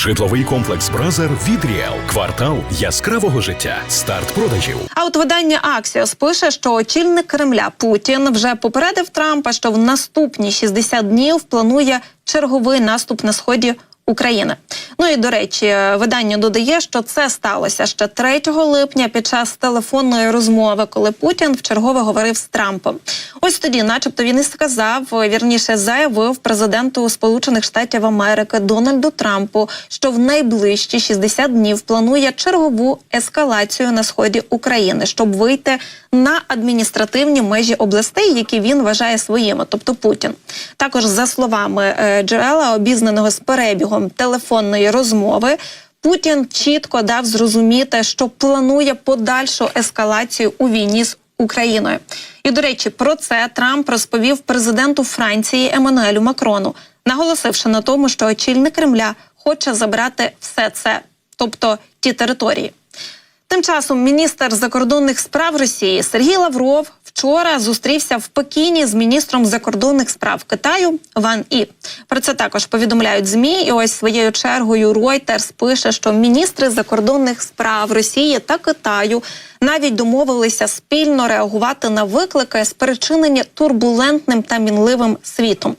Житловий комплекс Бразер від Ріел. Квартал яскравого життя. Старт продажів. А от видання Аксіос пише, що очільник Кремля Путін вже попередив Трампа, що в наступні 60 днів планує черговий наступ на сході. України. Ну і до речі, видання додає, що це сталося ще 3 липня під час телефонної розмови, коли Путін вчергове говорив з Трампом. Ось тоді, начебто, він і сказав, вірніше заявив президенту Сполучених Штатів Америки Дональду Трампу, що в найближчі 60 днів планує чергову ескалацію на сході України, щоб вийти на адміністративні межі областей, які він вважає своїми, тобто Путін. Також за словами е, джерела, обізнаного з перебігом телефонної розмови. Путін чітко дав зрозуміти, що планує подальшу ескалацію у війні з Україною. І до речі, про це Трамп розповів президенту Франції Еммануелю Макрону, наголосивши на тому, що очільник Кремля хоче забрати все це, тобто ті території. Тим часом міністр закордонних справ Росії Сергій Лавров вчора зустрівся в Пекіні з міністром закордонних справ Китаю Ван І. Про це також повідомляють змі. І ось своєю чергою Reuters пише, що міністри закордонних справ Росії та Китаю навіть домовилися спільно реагувати на виклики, спричинені турбулентним та мінливим світом.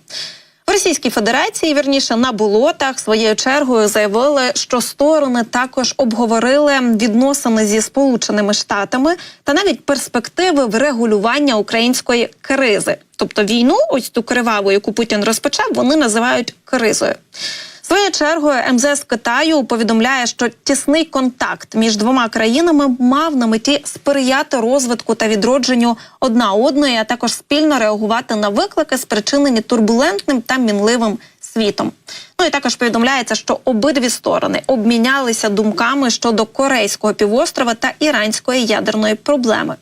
Російській Федерації, вірніше на болотах, своєю чергою заявили, що сторони також обговорили відносини зі Сполученими Штатами та навіть перспективи врегулювання української кризи, тобто війну, ось ту криваву, яку Путін розпочав, вони називають кризою. Своєю чергою МЗС Китаю повідомляє, що тісний контакт між двома країнами мав на меті сприяти розвитку та відродженню одна одної, а також спільно реагувати на виклики, спричинені турбулентним та мінливим світом. Ну і також повідомляється, що обидві сторони обмінялися думками щодо корейського півострова та іранської ядерної проблеми.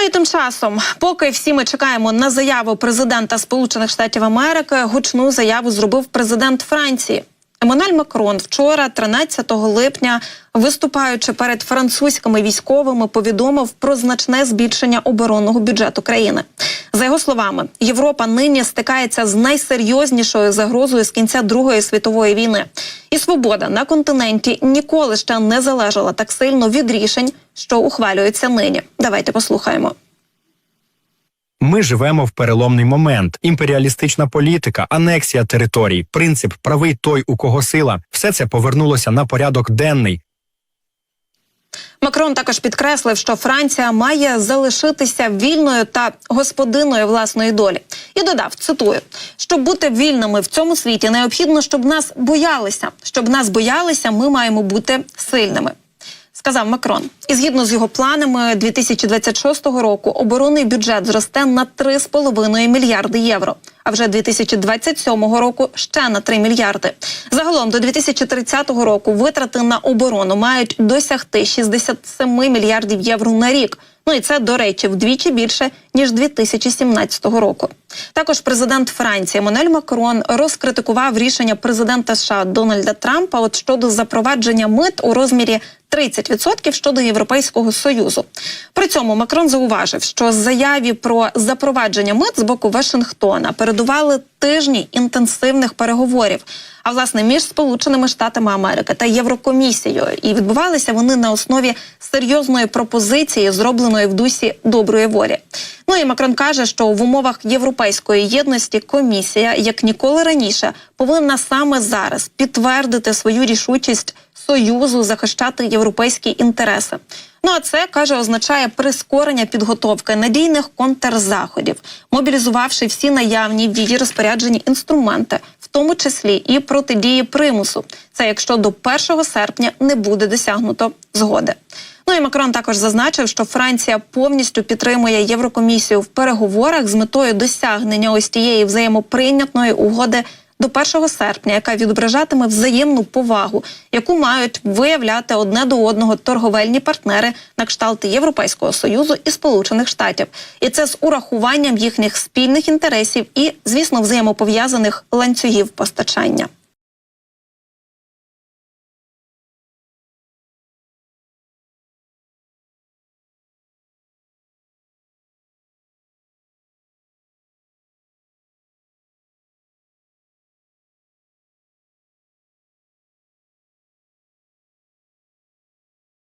Ну і тим часом, поки всі ми чекаємо на заяву президента Сполучених Штатів Америки, гучну заяву зробив президент Франції. Еммануель Макрон вчора, 13 липня, виступаючи перед французькими військовими, повідомив про значне збільшення оборонного бюджету країни. За його словами, Європа нині стикається з найсерйознішою загрозою з кінця Другої світової війни, і свобода на континенті ніколи ще не залежала так сильно від рішень, що ухвалюються нині. Давайте послухаємо. Ми живемо в переломний момент. Імперіалістична політика, анексія територій, принцип правий той, у кого сила все це повернулося на порядок денний. Макрон також підкреслив, що Франція має залишитися вільною та господиною власної долі, і додав: цитую, щоб бути вільними в цьому світі, необхідно, щоб нас боялися. Щоб нас боялися, ми маємо бути сильними. Сказав Макрон, і згідно з його планами 2026 року оборонний бюджет зросте на 3,5 мільярди євро. А вже 2027 року ще на 3 мільярди. Загалом до 2030 року витрати на оборону мають досягти 67 мільярдів євро на рік. Ну і це, до речі, вдвічі більше ніж 2017 року. Також президент Франції Еммануель Макрон розкритикував рішення президента США Дональда Трампа от щодо запровадження мит у розмірі 30% щодо Європейського союзу. При цьому Макрон зауважив, що заяві про запровадження мит з боку Вашингтона передували тижні інтенсивних переговорів. А власне між Сполученими Штатами Америки та Єврокомісією, і відбувалися вони на основі серйозної пропозиції, зробленої в дусі доброї волі. Ну і Макрон каже, що в умовах європейської єдності комісія, як ніколи раніше, повинна саме зараз підтвердити свою рішучість союзу захищати європейські інтереси. Ну а це каже, означає прискорення підготовки надійних контрзаходів, мобілізувавши всі наявні в її розпорядженні інструменти, в тому числі і протидії примусу. Це якщо до 1 серпня не буде досягнуто згоди. Ну і Макрон також зазначив, що Франція повністю підтримує Єврокомісію в переговорах з метою досягнення ось тієї взаємоприйнятної угоди до 1 серпня, яка відображатиме взаємну повагу, яку мають виявляти одне до одного торговельні партнери на кшталт Європейського союзу і Сполучених Штатів, і це з урахуванням їхніх спільних інтересів і, звісно, взаємопов'язаних ланцюгів постачання.